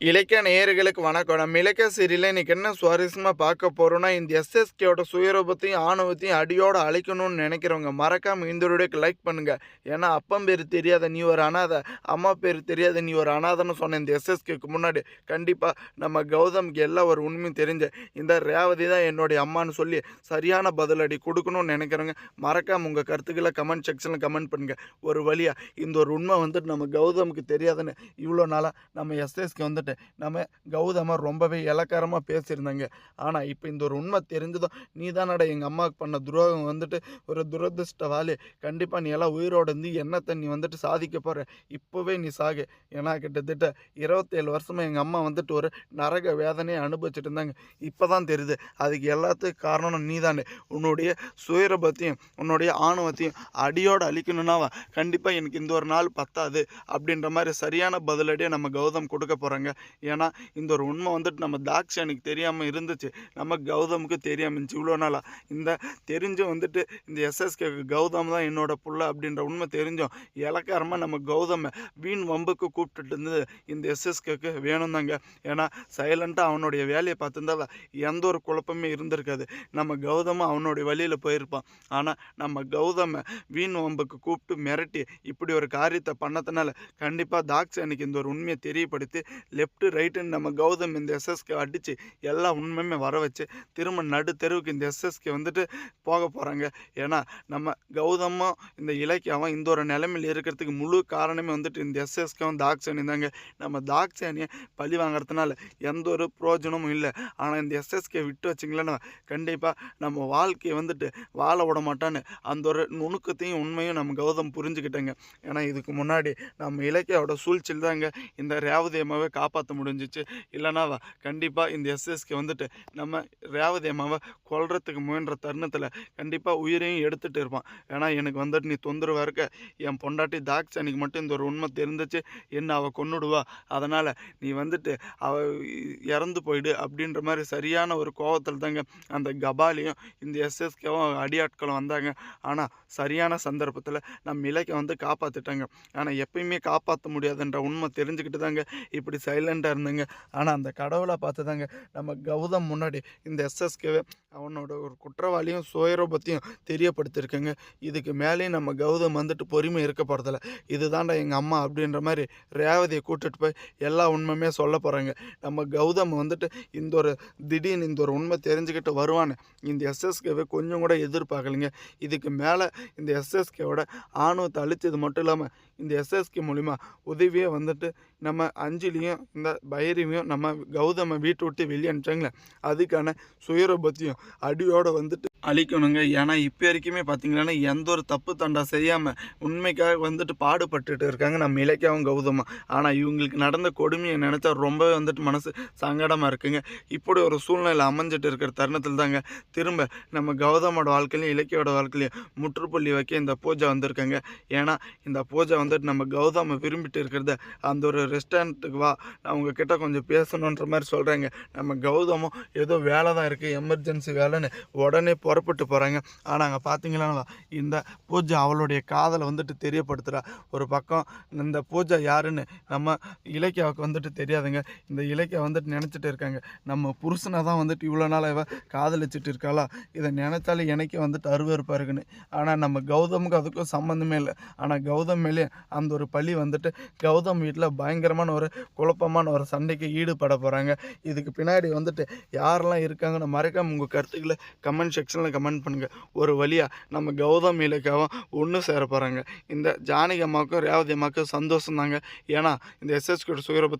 இலக்கிய நேயர்களுக்கு வணக்கம். நம்ம இலக்கிய சீரியலில் இன்றைக்கி என்ன சுவாரஸ்யமாக பார்க்க போகிறோன்னா இந்த எஸ்எஸ்கேயோட சுயரூபத்தையும் ஆணவத்தையும் அடியோடு அழைக்கணும்னு நினைக்கிறவங்க மறக்காமல் இந்த வீடியோக்கு லைக் பண்ணுங்கள் ஏன்னா அப்பம் பேர் தெரியாத நீ ஒரு அனாதை அம்மா பேர் தெரியாத நீ ஒரு அனாதைன்னு சொன்ன இந்த எஸ்எஸ்கேக்கு முன்னாடி கண்டிப்பாக நம்ம கௌதம்க்கு எல்லா ஒரு உண்மையும் தெரிஞ்ச இந்த ரேவதி தான் என்னுடைய அம்மான்னு சொல்லி சரியான பதிலடி கொடுக்கணும்னு நினைக்கிறவங்க மறக்காமல் உங்கள் கருத்துக்களை கமெண்ட் செக்ஷனில் கமெண்ட் பண்ணுங்கள் ஒரு வழியாக இந்த ஒரு உண்மை வந்துட்டு நம்ம கௌதமுக்கு தெரியாதுன்னு இவ்வளோ நாளாக நம்ம எஸ்எஸ்கே வந்துட்டு நம்ம கௌதமாக ரொம்பவே இலக்காரமாக பேசியிருந்தாங்க. ஆனால் இப்போ இந்த ஒரு உண்மை தெரிஞ்சதும் நீ தானடா எங்கள் அம்மாவுக்கு பண்ண துரோகம் வந்துட்டு ஒரு துரதிருஷ்டவாளி. கண்டிப்பாக நீ எல்லாம் உயிரோடு இருந்து என்னத்தை நீ வந்துட்டு சாதிக்க போகிற இப்போவே நீ சாகு. ஏன்னா கிட்டத்தட்ட இருபத்தேழு வருஷமாக எங்கள் அம்மா வந்துட்டு ஒரு நரக வேதனையை அனுபவிச்சுட்டு இருந்தாங்க. இப்போ தான் தெரியுது அதுக்கு எல்லாத்துக்கும் காரணம் நீ தானே உன்னுடைய சுயரபத்தையும் உன்னுடைய ஆணவத்தையும் அடியோடு அழிக்கணுன்னாவா கண்டிப்பாக எனக்கு இந்த ஒரு நாள் பத்தாது அப்படின்ற மாதிரி சரியான பதிலடியை நம்ம கௌதம் கொடுக்க போகிறாங்க ஏன்னா இந்த ஒரு உண்மை வந்துட்டு நம்ம தாக்ஷானிக்கு தெரியாமல் இருந்துச்சு. நம்ம கௌதமுக்கு தெரியாமல் இருந்துச்சு. இவ்வளோ நாளாக இந்த தெரிஞ்சு வந்துட்டு இந்த எஸ்எஸ்கே கௌதம் தான் என்னோட புள்ள அப்படின்ற உண்மை தெரிஞ்சோம் இலக்காரமாக நம்ம கௌதமை வீண் வம்புக்கு கூப்பிட்டுட்டு இருந்தது இந்த எஸ்எஸ்கேக்கு வேணும் தாங்க ஏன்னா சைலண்ட்டாக அவனுடைய வேலையை பார்த்துருந்தா எந்த ஒரு குழப்பமே இருந்திருக்காது. நம்ம கௌதமும் அவனுடைய வழியில் போயிருப்பான். ஆனால் நம்ம கௌதமை வீண் வம்புக்கு கூப்பிட்டு மிரட்டி இப்படி ஒரு காரியத்தை பண்ணதுனால கண்டிப்பாக தாக்ஷானிக்கு இந்த ஒரு உண்மையை தெரியப்படுத்தி லெஃப்ட்டு ரைட்டுன்னு நம்ம கௌதம் இந்த எஸ்எஸ்கே அடித்து எல்லா உண்மையுமே வர வச்சு திரும்ப நடு தெருவுக்கு இந்த எஸ்எஸ்கே வந்துட்டு போக போகிறாங்க ஏன்னா நம்ம கௌதமும் இந்த இலக்கியாவும் இந்த ஒரு நிலைமையில் இருக்கிறதுக்கு முழு காரணமே வந்துட்டு இந்த எஸ்எஸ்கேவும் தாக்சேனி தாங்க. நம்ம தாக்சேனியை பழி வாங்குறதுனால எந்த ஒரு பிரயோஜனமும் இல்லை. ஆனால் இந்த எஸ்எஸ்கே விட்டு வச்சிங்களேன்னா கண்டிப்பாக நம்ம வாழ்க்கையை வந்துட்டு வாழ விட மாட்டான்னு அந்த ஒரு நுணுக்கத்தையும் உண்மையும் நம்ம கௌதம் புரிஞ்சுக்கிட்டேங்க. ஏன்னா இதுக்கு முன்னாடி நம்ம இலக்கியாவோட சூழ்ச்சியில் தாங்க இந்த ரேவதியமாகவே காப்பா காப்பாற்ற முடிஞ்சிச்சு. இல்லைனா கண்டிப்பாக இந்த எஸ்எஸ்கே வந்துட்டு நம்ம ரேவதி அம்மாவை கொல்றதுக்கு முயன்ற தருணத்தில் கண்டிப்பாக உயிரையும் எடுத்துகிட்டு இருப்பான். ஏன்னா எனக்கு வந்துட்டு நீ தொந்தரவாக இருக்க. என் பொண்டாட்டி தாக்ஷானிக்கு மட்டும் இந்த ஒரு உண்மை தெரிந்துச்சு என்ன அவள் கொன்னுடுவா? அதனால் நீ வந்துட்டு அவள் இறந்து போயிடு அப்படின்ற மாதிரி சரியான ஒரு கோவத்தில் தாங்க அந்த கபாலியும் இந்த எஸ்எஸ்கேவும் அடியாட்களும் வந்தாங்க. ஆனால் சரியான சந்தர்ப்பத்தில் நம்ம இலக்கை வந்து காப்பாற்றிட்டாங்க ஆனால் எப்பயுமே காப்பாற்ற முடியாதுன்ற உண்மை தெரிஞ்சுக்கிட்டு தாங்க இப்படி சைலண்டாக இருந்தேங்க. ஆனால் அந்த கடவுளை பார்த்து தாங்க நம்ம கௌதம் முன்னாடி இந்த எஸ்எஸ்கேவை அவனோட ஒரு குற்றவாளியும் சுயரூபத்தையும் தெரியப்படுத்தியிருக்கேங்க. இதுக்கு மேலேயும் நம்ம கௌதம் வந்துட்டு பொறுமை இருக்க போகிறதில்ல இதுதான்டா எங்கள் அம்மா அப்படின்ற மாதிரி ரேவதியை கூட்டிகிட்டு போய் எல்லா உண்மையுமே சொல்ல போகிறாங்க நம்ம கௌதம் வந்துட்டு இந்த ஒரு திடீர்னு இந்த ஒரு உண்மை தெரிஞ்சுக்கிட்டு வருவான்னு இந்த எஸ்எஸ்கேவை கொஞ்சம் கூட எதிர்பார்க்கலைங்க. இதுக்கு மேலே இந்த எஸ்எஸ்கேவோட ஆணவத்தை அழிச்சது மட்டும் இல்லாமல் இந்த எஸ்எஸ்கே மூலிமா உதவியை வந்துட்டு நம்ம அஞ்சலியும் இந்த பைரவியும் நம்ம கௌதமை வீட்டை விட்டு வெளியே அனுப்பிச்சாங்களே அதுக்கான சுயரூபத்தையும் அடியோடு வந்துட்டு அழிக்கணுங்க. ஏன்னா இப்போ வரைக்குமே பார்த்தீங்கன்னா எந்த ஒரு தப்பு தண்டா செய்யாமல் உண்மைக்காக வந்துட்டு பாடுபட்டுட்டு இருக்காங்க. நம்ம இலக்கியாவும் கௌதமும் ஆனால் இவங்களுக்கு நடந்த கொடுமையை நினச்சா ரொம்பவே வந்துட்டு மனசு சங்கடமாக இருக்குங்க. இப்படி ஒரு சூழ்நிலை அமைஞ்சிட்டு இருக்கிற தருணத்தில் தாங்க திரும்ப நம்ம கௌதமோட வாழ்க்கையிலையும் இலக்கியோட வாழ்க்கையிலையும் முற்றுப்புள்ளி வைக்க இந்த பூஜை வந்திருக்காங்க. ஏன்னா இந்த பூஜை வந்துட்டு நம்ம கௌதம விரும்பிட்டு இருக்கிறத அந்த ஒரு ரெஸ்டாரண்ட்டுக்கு வா நான் உங்ககிட்ட கொஞ்சம் பேசணுன்ற மாதிரி சொல்கிறாங்க நம்ம கௌதமும் ஏதோ வேலை தான் இருக்குது எமர்ஜென்சி வேலைன்னு உடனே புறப்பட்டு போகிறாங்க ஆனால் அங்கே பார்த்தீங்களா இந்த பூஜை அவளுடைய காதலை வந்துட்டு தெரியப்படுத்துகிறா ஒரு பக்கம் இந்த பூஜை யாருன்னு நம்ம இலக்கியாவுக்கு வந்துட்டு தெரியாதுங்க. இந்த இலக்கியா வந்துட்டு நினச்சிட்டு இருக்காங்க. நம்ம புருஷனை தான் வந்துட்டு இவ்வளோ நாள் இவ காதலிச்சிட்டு இருக்காளா? இதை நினைச்சாலே எனக்கே வந்துட்டு அருவறுப்பாக இருக்குன்னு. ஆனால் நம்ம கௌதமுக்கு அதுக்கும் சம்மந்தமே இல்லை. ஆனால் கௌதம் மேலே அந்த ஒரு பழி வந்துட்டு கௌதம் வீட்டில் பயங்கரமான ஒரு குழப்பமான ஒரு சண்டைக்கு ஈடுபட போகிறாங்க இதுக்கு பின்னாடி வந்துட்டு யாரெல்லாம் இருக்காங்கன்னு மறக்காம உங்கள் கருத்துக்களை கமெண்ட் செக்ஷனில் கமெண்ட் பண்ணுங்கள் ஒரு வழியாக நம்ம கௌதம் இலக்காவும் ஒன்று சேர போகிறாங்க இந்த ஜானகி அம்மாவுக்கும் ரேவதி அம்மாவுக்கும் சந்தோஷம் தாங்க ஏன்னா இந்த எஸ்எஸ்கோட சுயரூபத்தை